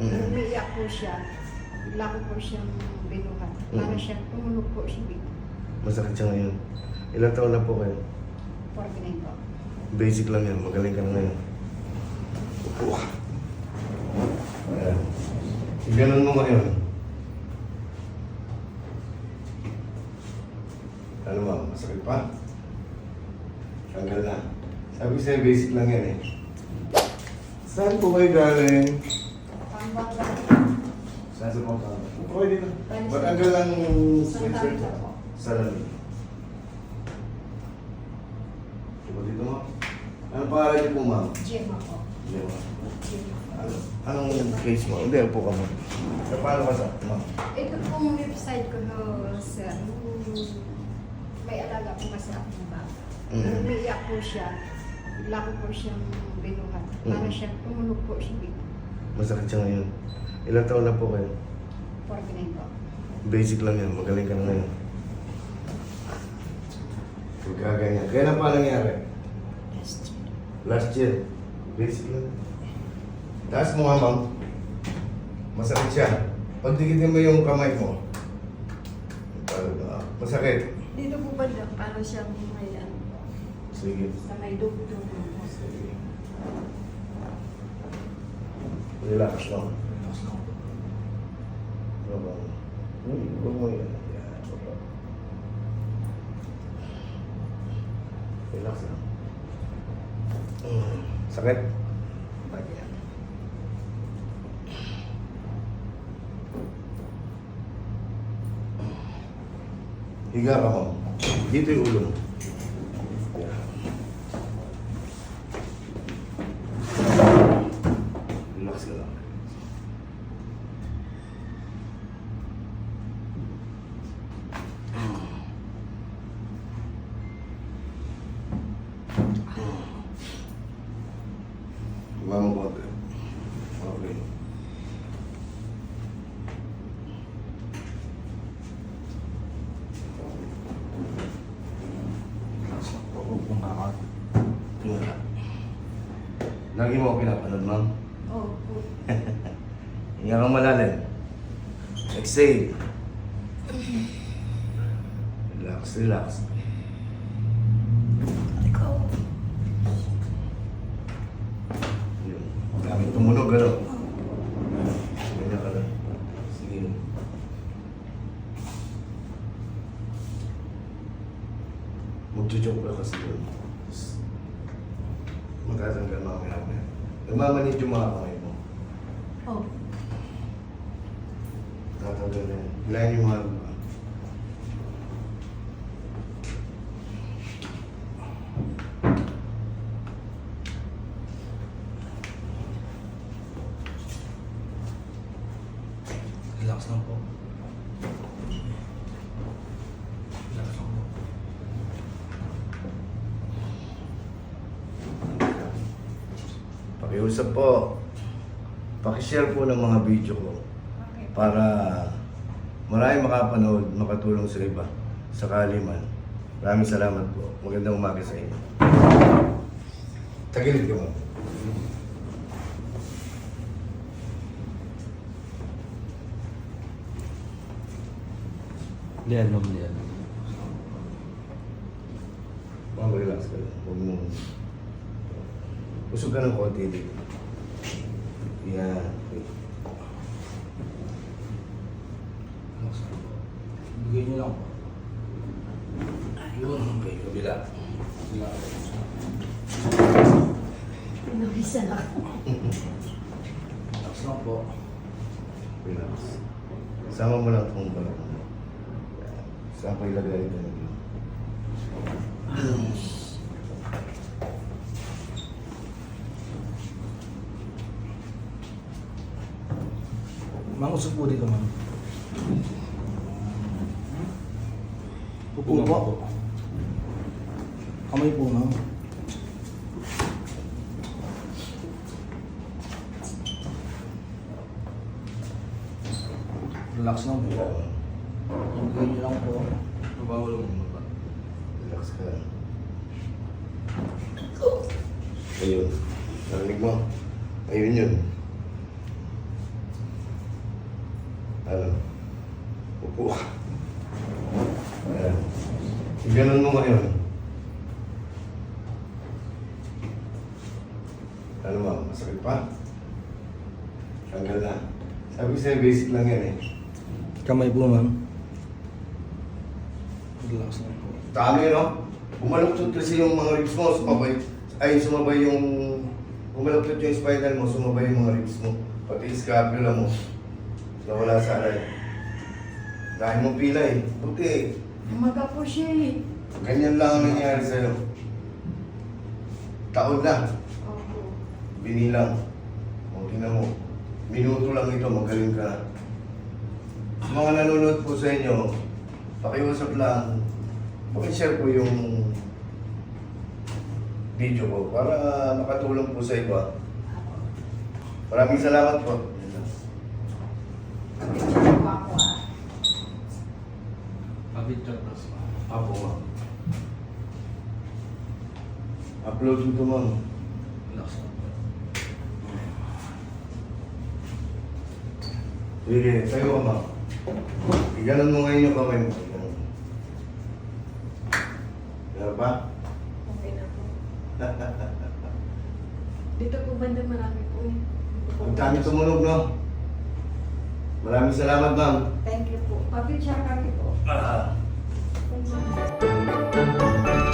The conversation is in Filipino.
Mm. Umiiyak po siya. Bigla ko po siyang binuhat. Para Mm. siya, tumunog po siya bigla. Masakit siya ngayon. Ilang taon na po kayo? 49 po. Basic lang yan. Magaling ka na ngayon. Upo ka. Ayan. Ganun mo ngayon. Ano ba? Masakit pa? Tanggal na. Sabi ko sa'yo, basic lang yan eh. Saan po kayo galing? Pambanga. Saan sa dito. Tayo sa- Matanggal ang Tanggal mo. po. Sa lalim. Upo dito mo. Ano pangalan niyo po, ma'am? Gemma po. Gemma. Ano, anong case mo? Hindi, upo ka mo. So, paano ka sa? Ma'am. Ito pong website ko no, sir. May alaga po kasi akong bata. Mm. Umiiyak po siya. Bigla ko po siyang binuhat. Para Mm. siya, tumunog po siya bigla. Masakit siya ngayon. Ilang taon na po kayo? 49 po. Basic lang yan. Magaling ka na ngayon. Pagkaganyan. Kaya na pa nangyari? Last year. Basic lang. Taas mo nga, ma'am. Masakit siya. Pagdikitin mo yung kamay mo. Parang, Masakit. Dito po ba lang? Para siyang may Sige. sa may dugtong. Sige. Relax lang. Baba. Uy, huwag mo yan. Yan. Relax lang. Mm. Sakit? Bagyan. Higa ka mo. Dito yung ulo mo. Iba mo konti. Okay. Wala. Lagi mo ako pinapanood, ma'am. Oh, po. Hinga kang malalim. Exhale. Relax, relax. Dami tumunog, ano? Ganyan ka lang. Sige. Magjo-joke ka kasi yun. Tapos, Magtatanggal mamaya ako yan. Nagmamanid yung mga kamay mo. Oh. Tatanggal na yan. Hilahin yung mga lupa. Relax lang po. Relax lang po. Pakiusap po. Pakishare po ng mga video ko para marami makapanood, makatulong sa iba. Sakali man. Maraming salamat po. Magandang umaga sa inyo. Tagilid ka mo. Lian, lian. Mga relax ka lang. Huwag mo... Usog ka ng konti dito. Yan. Okay. Relax lang po. Bigay niyo lang po. Yun. Okay. Kabila. Pinawisan ako. Relax lang po. Relax. Sama mo lang itong balak mo. Saan ko ilagay ito? Ma'am, usap po dito, ma'am. Upo po. Kamay po, ma'am. Relax lang po. Bigay niyo lang po. Bawal mo ba? Relax ka lang. Ayun. Narinig mo? Ayun yun. Ano? Upo ka. Ayan. Ganun mo ngayon. Ano ma'am, masakit pa? Tanggal na. Sabi ko sa'yo, basic lang yan eh. Kamay po, ma'am. Relax lang po. Tama yun, no? Bumaluktot kasi yung mga ribs mo, sumabay. Ay, sumabay yung... Bumaluktot yung spinal mo, sumabay yung mga ribs mo. Pati yung scapula mo. Nawala sa alay. Dahil mo pila eh. Buti Umaga po siya eh. Ganyan lang ang nangyari sa'yo. Taon na. Opo. Binilang. O, tingnan mo. Minuto lang ito, magaling ka na. Mga nanonood po sa inyo, pakiusap lang, pakishare po yung video ko para makatulong po sa iba. Maraming salamat po. Picture po ako ah. Pabityan tas, ma'am. Apo, ma'am. Upload ito, ma'am. Po. Sige, tayo ma'am. Iganon mo ngayon yung kamay mo. Meron pa? Okay na po. Dito po banda marami po eh. Ang dami tumunog, no? Maraming salamat, ma'am. Thank you po. Pa-picture kami po. Ah. Thank you.